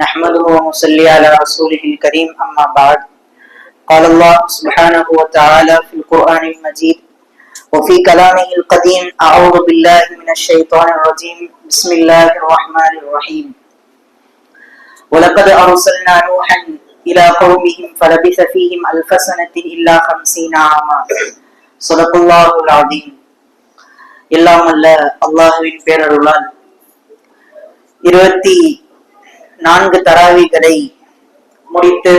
نحمده ونصلي على رسوله الكريم أما بعد قال الله سبحانه وتعالى في القرآن المجيد وفي كلامه القديم أعوذ بالله من الشيطان الرجيم بسم الله الرحمن الرحيم ولقد أرسلنا نوحا إلى قومهم فلبث فيهم ألف سنة إلا خمسين عاما صدق الله العظيم எல்லாம் அல்ல அல்லாஹுவின் பேரருளால் இருபத்தி நான்கு தராவிகளை முடித்து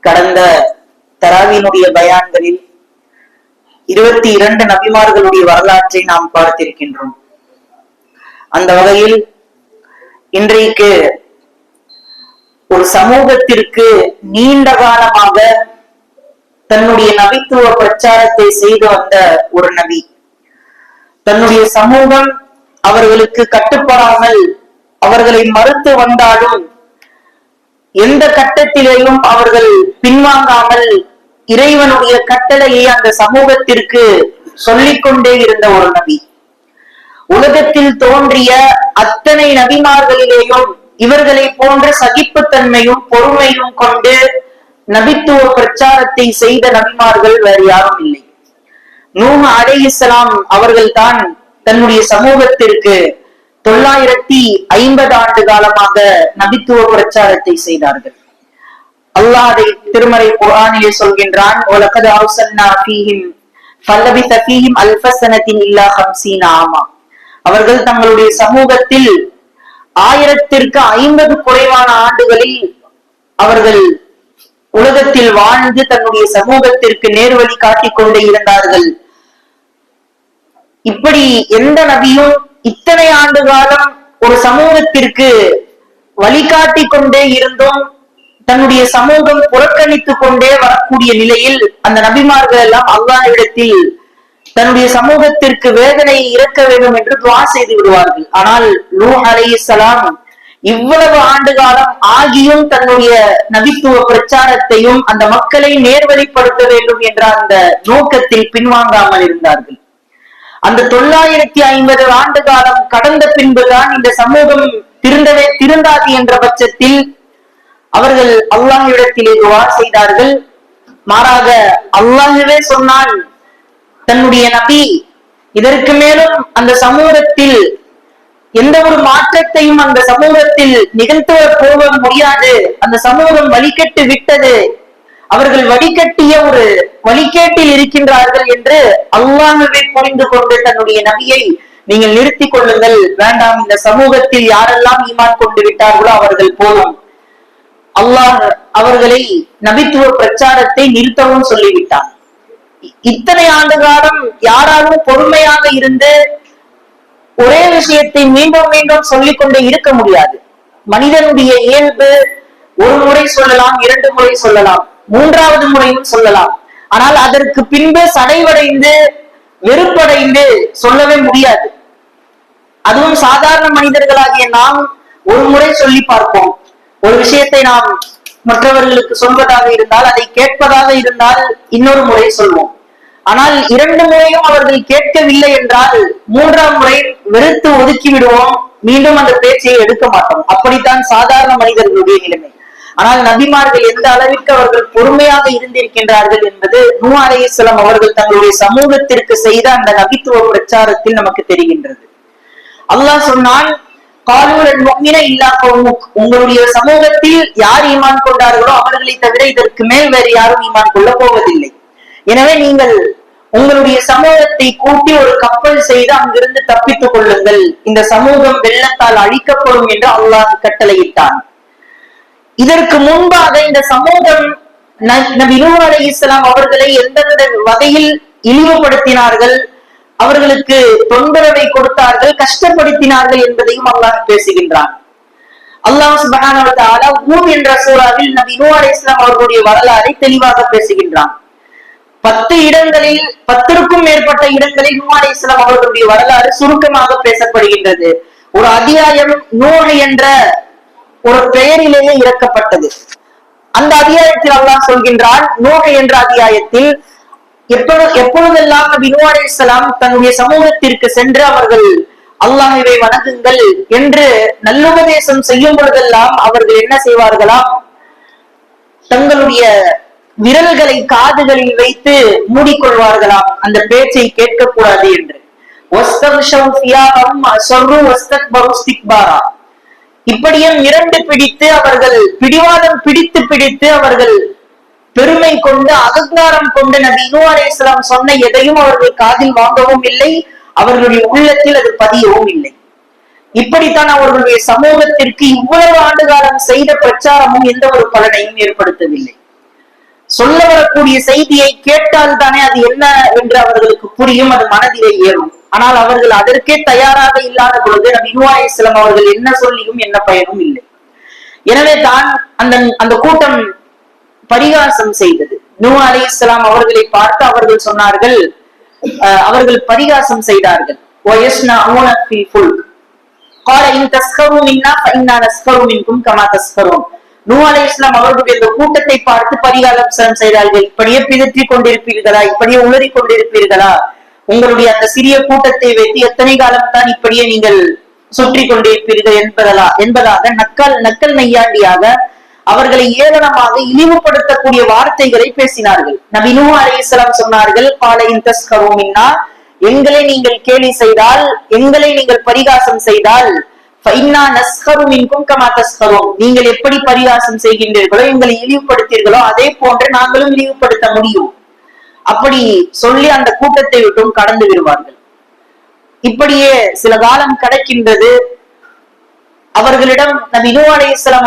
கடந்த தராவியினுடைய பயான்களில் இருபத்தி இரண்டு நபிமார்களுடைய வரலாற்றை நாம் பார்த்திருக்கின்றோம். அந்த வகையில் இன்றைக்கு ஒரு சமூகத்திற்கு நீண்ட காலமாக தன்னுடைய நபித்துவ பிரச்சாரத்தை செய்து வந்த ஒரு நபி. தன்னுடைய சமூகம் அவர்களுக்கு கட்டுப்படாமல் அவர்களை மறுத்து வந்தாலும் எந்த கட்டத்திலேயும் அவர்கள் பின்வாங்காமல் இறைவனுடைய கட்டளையை அந்த சமூகத்திற்கு சொல்லிக்கொண்டே இருந்த ஒரு நபி. உலகத்தில் தோன்றிய அத்தனை நபிமார்களிலேயும் இவர்களை போன்ற சகிப்புத்தன்மையும் பொறுமையும் கொண்டு நபித்துவ பிரச்சாரத்தை செய்த நபிமார்கள் வேறு யாரும் இல்லை. நூஹ் அலை இஸ்லாம் அவர்கள்தான் தன்னுடைய சமூகத்திற்கு தொள்ளாயிரத்தி ஐம்பது ஆண்டு காலமாக நபித்துவ பிரச்சாரத்தை செய்தார்கள். அல்லாஹ் அதை திருமறை குரானிலே சொல்கின்றான் உலகது அவுசன்னா ஃபீஹிம் பல்லவி ஃபீஹிம் அல்ஃபசனத்தின் இல்லா ஹம்சீன ஆமா. அவர்கள் தங்களுடைய சமூகத்தில் ஆயிரத்திற்கு ஐம்பது குறைவான ஆண்டுகளில் அவர்கள் உலகத்தில் வாழ்ந்து தன்னுடைய சமூகத்திற்கு நேர்வழி காட்டிக் கொண்டே இருந்தார்கள். இப்படி எந்த நபியும் இத்தனை ஆண்டு காலம் ஒரு சமூகத்திற்கு வழிகாட்டி கொண்டே இருந்தும் தன்னுடைய சமூகம் புறக்கணித்துக் கொண்டே வரக்கூடிய நிலையில் அந்த நபிமார்கள் எல்லாம் அல்லாஹ்விடத்தில் தன்னுடைய சமூகத்திற்கு வேதனையை இறக்க வேண்டும் என்று துவா செய்து விடுவார்கள். ஆனால் லூ அலைஹிஸ்ஸலாம் இவ்வளவு ஆண்டு காலம் ஆகியும் தன்னுடைய நபித்துவ பிரச்சாரத்தையும் அந்த மக்களை நேர்வழிப்படுத்த வேண்டும் என்ற அந்த நோக்கத்தில் பின்வாங்காமல் இருந்தார்கள். அந்த தொள்ளாயிரத்தி ஐம்பது ஆண்டு காலம் கடந்த பின்புதான் இந்த சமூகம் திருந்தவே திருந்தாது என்ற பட்சத்தில் அவர்கள் அல்லாஹ்விடத்திலே துவா செய்தார்கள். மாறாக அல்லாஹ்வே சொன்னான் தன்னுடைய நபி இதற்கு மேலும் அந்த சமூகத்தில் எந்த ஒரு மாற்றத்தையும் அந்த சமூகத்தில் நிகழ்த்துவ போக முடியாது. அந்த சமூகம் வழிகட்டு விட்டது. அவர்கள் வடிகட்டிய ஒரு வழிகேட்டில் இருக்கின்றார்கள் என்று அல்லாஹ்வை புரிந்து கொண்டு தன்னுடைய நபியை நீங்கள் நிறுத்திக் கொள்ளுங்கள். வேண்டாம் இந்த சமூகத்தில் யாரெல்லாம் ஈமான் கொண்டு விட்டார்களோ அவர்கள் போதும். அல்லாஹ் அவர்களை நபித்துவ பிரச்சாரத்தை நிறுத்தவும் சொல்லிவிட்டான். இத்தனை ஆண்டு காலம் யாராலும் பொறுமையாக இருந்து ஒரே விஷயத்தை மீண்டும் மீண்டும் சொல்லிக் கொண்டே இருக்க முடியாது. மனிதனுடைய இயல்பு ஒரு முறை சொல்லலாம் இரண்டு முறை சொல்லலாம். மூன்றாவது முறையும் சொல்லலாம். ஆனால் அதற்கு பின்பு சடைவடைந்து வெறுப்படைந்து சொல்லவே முடியாது. அதுவும் சாதாரண மனிதர்களாகிய நாம் ஒரு முறை சொல்லி பார்ப்போம். ஒரு விஷயத்தை நாம் மற்றவர்களுக்கு சொல்வதாக இருந்தால் அதை கேட்பதாக இருந்தால் இன்னொரு முறை சொல்வோம். ஆனால் இரண்டு முறையும் அவர்கள் கேட்கவில்லை என்றால் மூன்றாம் முறை வெறுத்து ஒதுக்கி விடுவோம். மீண்டும் அந்த பேச்சையை எடுக்க மாட்டோம். அப்படித்தான் சாதாரண மனிதர்களுடைய நிலைமை. ஆனால் நபிமார்கள் எந்த அளவிற்கு அவர்கள் பொறுமையாக இருந்திருக்கின்றார்கள் என்பது நூ அலையம் அவர்கள் தங்களுடைய சமூகத்திற்கு செய்த அந்த நபித்துவ பிரச்சாரத்தில் நமக்கு தெரிகின்றது. அல்லாஹ் சொன்னான் காலூரன் முக்மின இல்லா கௌமுக். உங்களுடைய சமூகத்தில் யார் ஈமான் கொண்டார்களோ அவர்களை தவிர இதற்கு மேல் வேறு யாரும் ஈமான் கொள்ள போவதில்லை. எனவே நீங்கள் உங்களுடைய சமூகத்தை கூட்டி ஒரு கப்பல் செய்து அங்கிருந்து தப்பித்துக் கொள்ளுங்கள். இந்த சமூகம் வெள்ளத்தால் அழிக்கப்படும் என்று அல்லாஹ் கட்டளையிட்டான். இதற்கு முன்பாக இந்த சமூகம் நபி அலி இஸ்லாம் அவர்களை எந்தெந்த வகையில் இழிவுபடுத்தினார்கள்? அவர்களுக்கு தொந்தரவை கொடுத்தார்கள் கஷ்டப்படுத்தினார்கள் என்பதையும் அல்லாஹ் பேசுகின்றான். அல்லாஹ் சுபஹான ஊம் என்ற சூறாவில் நபி நூ அலை இஸ்லாம் அவர்களுடைய வரலாறை தெளிவாக பேசுகின்றான். பத்து இடங்களில் பத்திற்கும் மேற்பட்ட இடங்களில் நூ அலை இஸ்லாம் அவர்களுடைய வரலாறு சுருக்கமாக பேசப்படுகின்றது. ஒரு அத்தியாயம் நூறு என்ற ஒரு பெயரிலேயே இறக்கப்பட்டது. அந்த அத்தியாயத்தில் அல்லாஹ் சொல்கின்றான் நூக என்ற அத்தியாயத்தில் எப்பொழுது எப்பொழுதெல்லாம் நபி நூ தன்னுடைய சமூகத்திற்கு சென்று அவர்கள் அல்லாஹுவை வணங்குங்கள் என்று நல்லுபதேசம் செய்யும் பொழுதெல்லாம் அவர்கள் என்ன செய்வார்களாம் தங்களுடைய விரல்களை காதுகளில் வைத்து மூடிக்கொள்வார்களாம் அந்த பேச்சை கேட்கக்கூடாது என்று. இப்படியும் இரண்டு பிடித்து அவர்கள் பிடிவாதம் பிடித்து பிடித்து அவர்கள் பெருமை கொண்டு அகங்காரம் கொண்டு நபி நூ சொன்ன எதையும் அவர்கள் காதில் வாங்கவும் இல்லை. அவர்களுடைய உள்ளத்தில் அது பதியவும் இல்லை. இப்படித்தான் அவர்களுடைய சமூகத்திற்கு இவ்வளவு ஆண்டு காலம் செய்த பிரச்சாரமும் எந்த ஒரு பலனையும் ஏற்படுத்தவில்லை. சொல்ல வரக்கூடிய செய்தியை கேட்டால் தானே அது என்ன என்று அவர்களுக்கு புரியும் அது மனதிலே ஏறும். ஆனால் அவர்கள் அதற்கே தயாராக இல்லாத பொழுது நம் இஸ்லாம் அவர்கள் என்ன சொல்லியும் என்ன பயனும் இல்லை. எனவே தான் அந்த அந்த கூட்டம் பரிகாசம் செய்தது. நூ அலி இஸ்லாம் அவர்களை பார்த்து அவர்கள் சொன்னார்கள் அவர்கள் பரிகாசம் செய்தார்கள். நூ அலை இஸ்லாம் இந்த கூட்டத்தை பார்த்து பரிகாசம் செய்தார்கள். இப்படியே பிதற்றிக் கொண்டிருப்பீர்களா? இப்படியே உளறி கொண்டிருப்பீர்களா? உங்களுடைய அந்த சிறிய கூட்டத்தை வைத்து எத்தனை காலம் தான் இப்படியே நீங்கள் சுற்றி கொண்டிருப்பீர்கள் என்பதலா என்பதாக நக்கல் நக்கல் நையாண்டியாக அவர்களை ஏளனமாக இழிவுபடுத்தக்கூடிய வார்த்தைகளை பேசினார்கள். நபினு நூ அலைஹிஸ்ஸலாம் சொன்னார்கள் பாலையின் தஸ்கரோமின்னா எங்களை நீங்கள் கேலி செய்தால் எங்களை நீங்கள் பரிகாசம் செய்தால் நீங்கள் எப்படி பரிகாசம் செய்கின்றீர்களோ எங்களை இழிவுபடுத்தீர்களோ அதே போன்று நாங்களும் இழிவுபடுத்த முடியும். அப்படி சொல்லி அந்த கூட்டத்தை விட்டும் கடந்து விடுவார்கள். இப்படியே சில காலம் கிடைக்கின்றது. அவர்களிடம் நபி நூ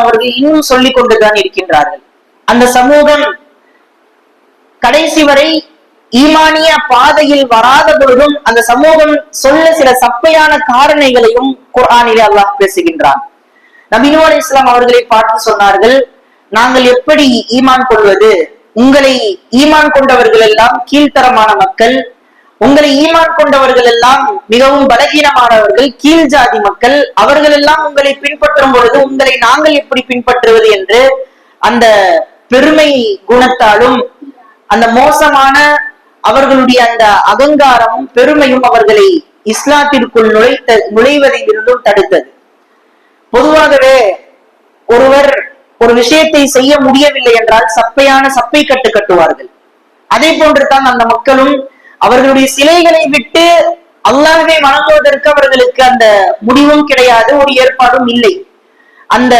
அவர்கள் இன்னும் சொல்லிக் கொண்டுதான் இருக்கின்றார்கள். அந்த சமூகம் கடைசி வரை ஈமானிய பாதையில் வராத பொழுதும் அந்த சமூகம் சொல்ல சில சப்பையான காரணைகளையும் குரானிலே அல்லாஹ் பேசுகின்றான். நபி அலி இஸ்லாம் அவர்களை பார்த்து சொன்னார்கள் நாங்கள் எப்படி ஈமான் கொள்வது? உங்களை ஈமான் கொண்டவர்கள் எல்லாம் கீழ்த்தரமான மக்கள் உங்களை ஈமான் கொண்டவர்கள் எல்லாம் மிகவும் பலகீனமானவர்கள் கீழ் ஜாதி மக்கள் அவர்கள் எல்லாம் உங்களை பின்பற்றும் பொழுது உங்களை நாங்கள் எப்படி பின்பற்றுவது என்று அந்த பெருமை குணத்தாலும் அந்த மோசமான அவர்களுடைய அந்த அகங்காரமும் பெருமையும் அவர்களை இஸ்லாத்திற்குள் நுழைத்த நுழைவதில் இருந்தும் தடுத்தது. பொதுவாகவே ஒருவர் ஒரு விஷயத்தை செய்ய முடியவில்லை என்றால் சப்பையான சப்பை கட்டு கட்டுவார்கள். அதே போன்று தான் அந்த மக்களும் அவர்களுடைய சிலைகளை விட்டு அல்லாஹை வணங்குவதற்கு அவர்களுக்கு அந்த முடிவும் கிடையாது ஒரு ஏற்பாடும் இல்லை. அந்த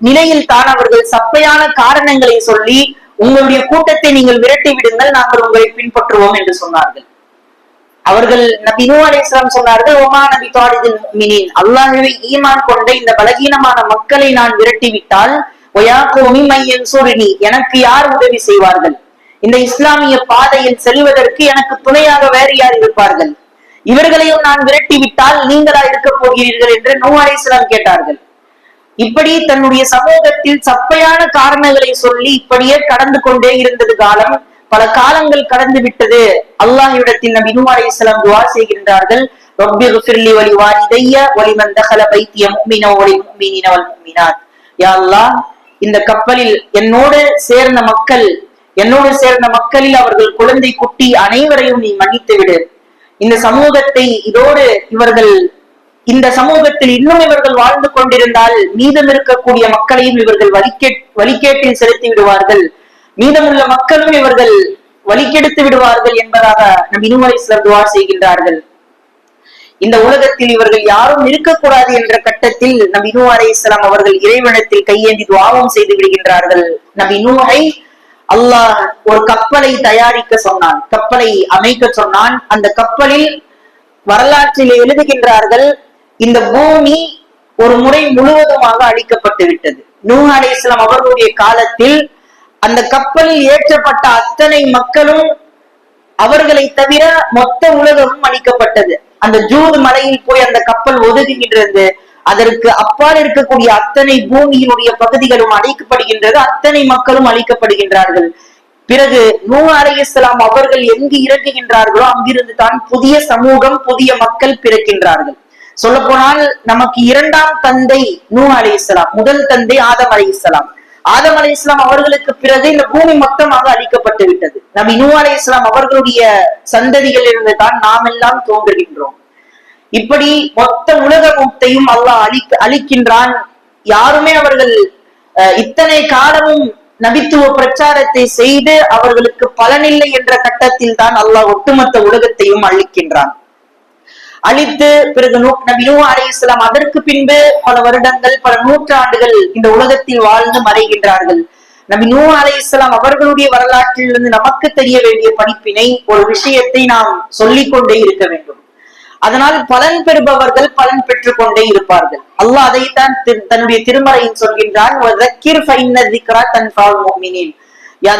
நிலையில் தான் அவர்கள் சப்பையான காரணங்களை சொல்லி உங்களுடைய கூட்டத்தை நீங்கள் விரட்டி விடுங்கள் நாங்கள் உங்களை பின்பற்றுவோம் என்று சொன்னார்கள். அவர்கள் நபி நூ அலைஹிஸ்ஸலாம் சொன்னார்கள் ஒமா நபி தாரிதின் மினின் அல்லாஹ்வை ஈமான் கொண்ட இந்த பலகீனமான மக்களை நான் விரட்டி விட்டால் எனக்கு யார் உதவி செய்வார்கள்? இந்த இஸ்லாமிய பாதையில் செல்வதற்கு எனக்கு துணையாக வேறு யார் இருப்பார்கள்? இவர்களையும் நான் விரட்டி விட்டால் நீங்களா இருக்க போகிறீர்கள் என்று நூ கேட்டார்கள். இப்படி தன்னுடைய சமூகத்தில் சப்பையான காரணங்களை சொல்லி இப்படியே கடந்து கொண்டே இருந்தது காலம். பல காலங்கள் கடந்து விட்டது. அல்லாஹிடத்தில் நபி நூ அலைஹிஸ்ஸலாம் துவா செய்கின்றார்கள். ரப்பி ஃபிர்லி வலி வாலிதைய வலிமன் தஹல பைத்திய முஃமின வலி முஃமினின வல் முஃமினாத். யா அல்லாஹ் இந்த கப்பலில் என்னோடு சேர்ந்த மக்கள் என்னோடு சேர்ந்த மக்களில் அவர்கள் குழந்தை குட்டி அனைவரையும் நீ மன்னித்து விடு. இந்த சமூகத்தை இதோடு இவர்கள் இந்த சமூகத்தில் இன்னும் இவர்கள் வாழ்ந்து கொண்டிருந்தால் மீதம் இருக்கக்கூடிய மக்களையும் இவர்கள் வலிக்கேட் வலிக்கேட்டில் செலுத்தி விடுவார்கள். மீதமுள்ள மக்களும் இவர்கள் வலிக்கெடுத்து விடுவார்கள் என்பதாக நம் இனுமலை சிலர் துவார் செய்கின்றார்கள். இந்த உலகத்தில் இவர்கள் யாரும் இருக்கக்கூடாது என்ற கட்டத்தில் நபி நூ அலைஹிஸ்ஸலாம் அவர்கள் இறைவனத்தில் கையேந்தி துவாபம் செய்து விடுகின்றார்கள். நம் நூஹை அல்லாஹ் ஒரு கப்பலை தயாரிக்க சொன்னான். கப்பலை அமைக்க சொன்னான். அந்த கப்பலில் வரலாற்றில் எழுதுகின்றார்கள் இந்த பூமி ஒரு முறை முழுவதுமாக அழிக்கப்பட்டு விட்டது. நூஹ் அலைஹிஸ்ஸலாம் அவர்களுடைய காலத்தில் அந்த கப்பலில் ஏற்றப்பட்ட அத்தனை மக்களும் அவர்களை தவிர மொத்த உலகமும் அழிக்கப்பட்டது. அந்த ஜூது மலையில் போய் அந்த கப்பல் ஒதுங்குகின்றது அதற்கு அப்பால் இருக்கக்கூடிய அத்தனை பூமியினுடைய பகுதிகளும் அழிக்கப்படுகின்றது அத்தனை மக்களும் அழிக்கப்படுகின்றார்கள். பிறகு நூ அலைஹிஸ்ஸலாம் அவர்கள் எங்கு இறங்குகின்றார்களோ அங்கிருந்து தான் புதிய சமூகம் புதிய மக்கள் பிறக்கின்றார்கள். சொல்ல போனால் நமக்கு இரண்டாம் தந்தை நூ அலைஹிஸ்ஸலாம் முதல் தந்தை ஆதம் அலைஹிஸ்ஸலாம் ஆதம் அலி இஸ்லாம் அவர்களுக்கு பிறகு இந்த பூமி மொத்தமாக அழிக்கப்பட்டு விட்டது. நபி நூ அலி இஸ்லாம் அவர்களுடைய சந்ததிகளிலிருந்து தான் நாம் எல்லாம் தோன்றுகின்றோம். இப்படி மொத்த உலகத்தையும் அல்லாஹ் அழி அழிக்கின்றான். யாருமே அவர்கள் அஹ், இத்தனை காலமும் நபித்துவ பிரச்சாரத்தை செய்து அவர்களுக்கு பலனில்லை என்ற கட்டத்தில் தான் அல்லாஹ் ஒட்டுமொத்த உலகத்தையும் அழிக்கின்றான். அழித்து பிறகு நூ- நபி நூ அலை இஸ்லாம் அதற்கு பின்பு பல வருடங்கள் பல நூற்றாண்டுகள் இந்த உலகத்தில் வாழ்ந்து மறைகின்றார்கள். நபி நூ அலை இஸ்லாம் அவர்களுடைய வரலாற்றிலிருந்து நமக்கு தெரிய வேண்டிய படிப்பினை ஒரு விஷயத்தை நாம் சொல்லிக் கொண்டே இருக்க வேண்டும். அதனால் பலன் பெறுபவர்கள் பலன் பெற்றுக் கொண்டே இருப்பார்கள். அல்லாஹ் அதைத்தான் தன்னுடைய திருமறையில் சொல்கின்றான்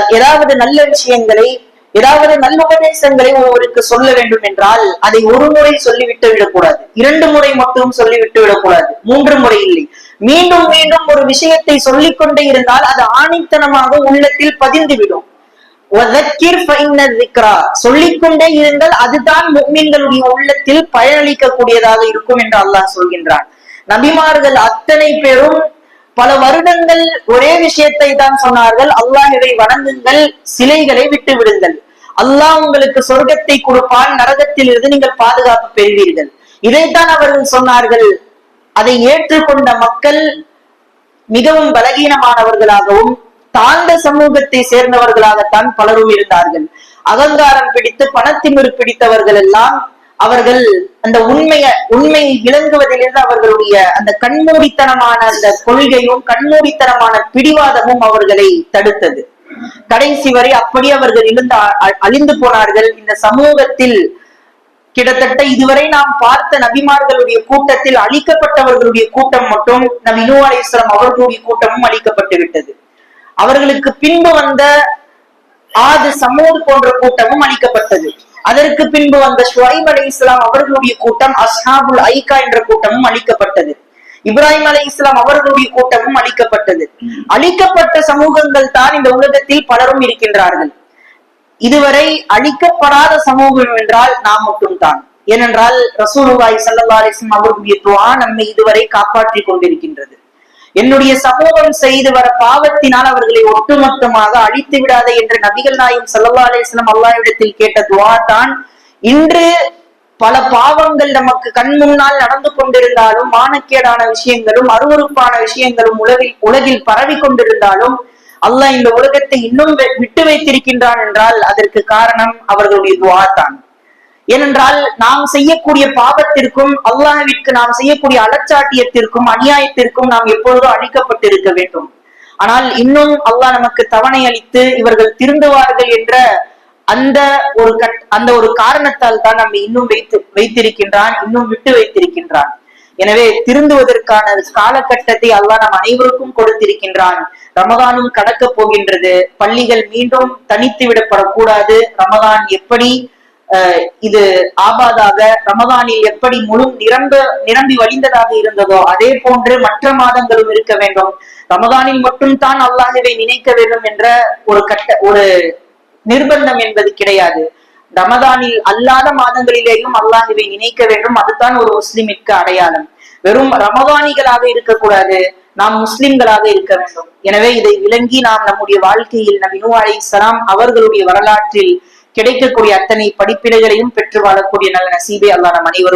ஏதாவது நல்ல விஷயங்களை ஏதாவது நல்ல உபதேசங்களை ஒருவருக்கு சொல்ல வேண்டும் என்றால் அதை ஒரு முறை சொல்லிவிட்டு விடக்கூடாது. இரண்டு முறை மட்டும் சொல்லிவிட்டு விடக்கூடாது. மூன்று முறை இல்லை. மீண்டும் மீண்டும் ஒரு விஷயத்தை சொல்லிக் கொண்டே இருந்தால் அது ஆணித்தனமாக உள்ளத்தில் பதிந்துவிடும். சொல்லிக்கொண்டே இருங்கள் அதுதான் முக்மீன்களுடைய உள்ளத்தில் பயனளிக்க கூடியதாக இருக்கும் என்று அல்லாஹ் சொல்கின்றான். நபிமார்கள் அத்தனை பேரும் பல வருடங்கள் ஒரே விஷயத்தை தான் சொன்னார்கள். அல்லாஹ்வை வணங்குங்கள் சிலைகளை விட்டு விடுங்கள். அல்லாஹ் உங்களுக்கு சொர்க்கத்தை கொடுப்பான் நரகத்தில் இருந்து நீங்கள் பாதுகாப்பு பெறுவீர்கள். இதைத்தான் அவர்கள் சொன்னார்கள். அதை ஏற்றுக்கொண்ட மக்கள் மிகவும் பலகீனமானவர்களாகவும் தாழ்ந்த சமூகத்தை சேர்ந்தவர்களாகத்தான் பலரும் இருந்தார்கள். அகங்காரம் பிடித்து பணத்திமிரு பிடித்தவர்கள் எல்லாம் அவர்கள் அந்த உண்மைய உண்மையை விளங்குவதிலிருந்து அவர்களுடைய அந்த கண்மூடித்தனமான அந்த கொள்கையும் கண்மூடித்தனமான பிடிவாதமும் அவர்களை தடுத்தது. கடைசி வரை அப்படி அவர்கள் இருந்து அழிந்து போனார்கள். இந்த சமூகத்தில் கிட்டத்தட்ட இதுவரை நாம் பார்த்த நபிமார்களுடைய கூட்டத்தில் அழிக்கப்பட்டவர்களுடைய கூட்டம் மட்டும் நபி நூ அவர்களுடைய கூட்டமும் அழிக்கப்பட்டு விட்டது. அவர்களுக்கு பின்பு வந்த ஆது சமூர் போன்ற கூட்டமும் அளிக்கப்பட்டது அதற்கு பின்பு வந்த ஷுவைப் அலி இஸ்லாம் அவர்களுடைய கூட்டம் அஸ்ஹாபுல் ஐகா என்ற கூட்டமும் அளிக்கப்பட்டது இப்ராஹிம் அலி இஸ்லாம் அவர்களுடைய கூட்டமும் அளிக்கப்பட்டது அழிக்கப்பட்ட சமூகங்கள் தான் இந்த உலகத்தில் பலரும் இருக்கின்றார்கள். இதுவரை அழிக்கப்படாத சமூகம் என்றால் நாம் மட்டும்தான். ஏனென்றால் ரசூலுல்லாஹி சல்லா அலிஸ்லாம் அவர்களுடைய துவா நம்மை இதுவரை காப்பாற்றிக் கொண்டிருக்கின்றது. என்னுடைய சமூகம் செய்து வர பாவத்தினால் அவர்களை ஒட்டுமொத்தமாக அழித்து விடாதே என்று நபிகள் நாயும் சல்லா அலைஹி வஸல்லம் கேட்ட துவா தான். இன்று பல பாவங்கள் நமக்கு கண் முன்னால் நடந்து கொண்டிருந்தாலும் மானக்கேடான விஷயங்களும் அருவருப்பான விஷயங்களும் உலகில் உலகில் பரவி கொண்டிருந்தாலும் அல்லாஹ் இந்த உலகத்தை இன்னும் வெ- விட்டு வைத்திருக்கின்றான் என்றால் அதற்கு காரணம் அவர்களுடைய துவா தான். ஏனென்றால் நாம் செய்யக்கூடிய பாவத்திற்கும் அல்லாஹிற்கு நாம் செய்யக்கூடிய அலச்சாட்டியத்திற்கும் அநியாயத்திற்கும் நாம் எப்பொழுதோ அழிக்கப்பட்டிருக்க வேண்டும். ஆனால் இன்னும் அல்லாஹ் நமக்கு தவணை அளித்து இவர்கள் திருந்துவார்கள் என்ற அந்த ஒரு கட் அந்த ஒரு காரணத்தால் தான் நம்மை இன்னும் வைத்து வைத்திருக்கின்றான் இன்னும் விட்டு வைத்திருக்கின்றான். எனவே திருந்துவதற்கான காலகட்டத்தை அல்லாஹ் நம் அனைவருக்கும் கொடுத்திருக்கின்றான். ரமதானும் கடக்க போகின்றது. பள்ளிகள் மீண்டும் தனித்து விடப்படக்கூடாது. ரமதான் எப்படி இது ஆபாதாக ரமதானில் எப்படி முழு நிரம்ப நிரம்பி வழிந்ததாக இருந்ததோ அதே போன்று மற்ற மாதங்களும் இருக்க வேண்டும். ரமதானில் மட்டும்தான் அல்லாஹுவை நினைக்க வேண்டும் என்ற ஒரு கட்ட ஒரு நிர்பந்தம் என்பது கிடையாது. ரமதானில் அல்லாத மாதங்களிலேயும் அல்லாஹுவை நினைக்க வேண்டும். அதுதான் ஒரு முஸ்லிமிற்கு அடையாளம். வெறும் ரமதானிகளாக இருக்கக்கூடாது. நாம் முஸ்லிம்களாக இருக்க வேண்டும். எனவே இதை விளங்கி நாம் நம்முடைய வாழ்க்கையில் நபி நூ அலைஹிஸ்ஸலாம் அவர்களுடைய வரலாற்றில் கிடைக்கக்கூடிய அத்தனை படிப்பினைகளையும் பெற்று வாழக்கூடிய நல்ல நசீபை அல்லா நம் அனைவரும்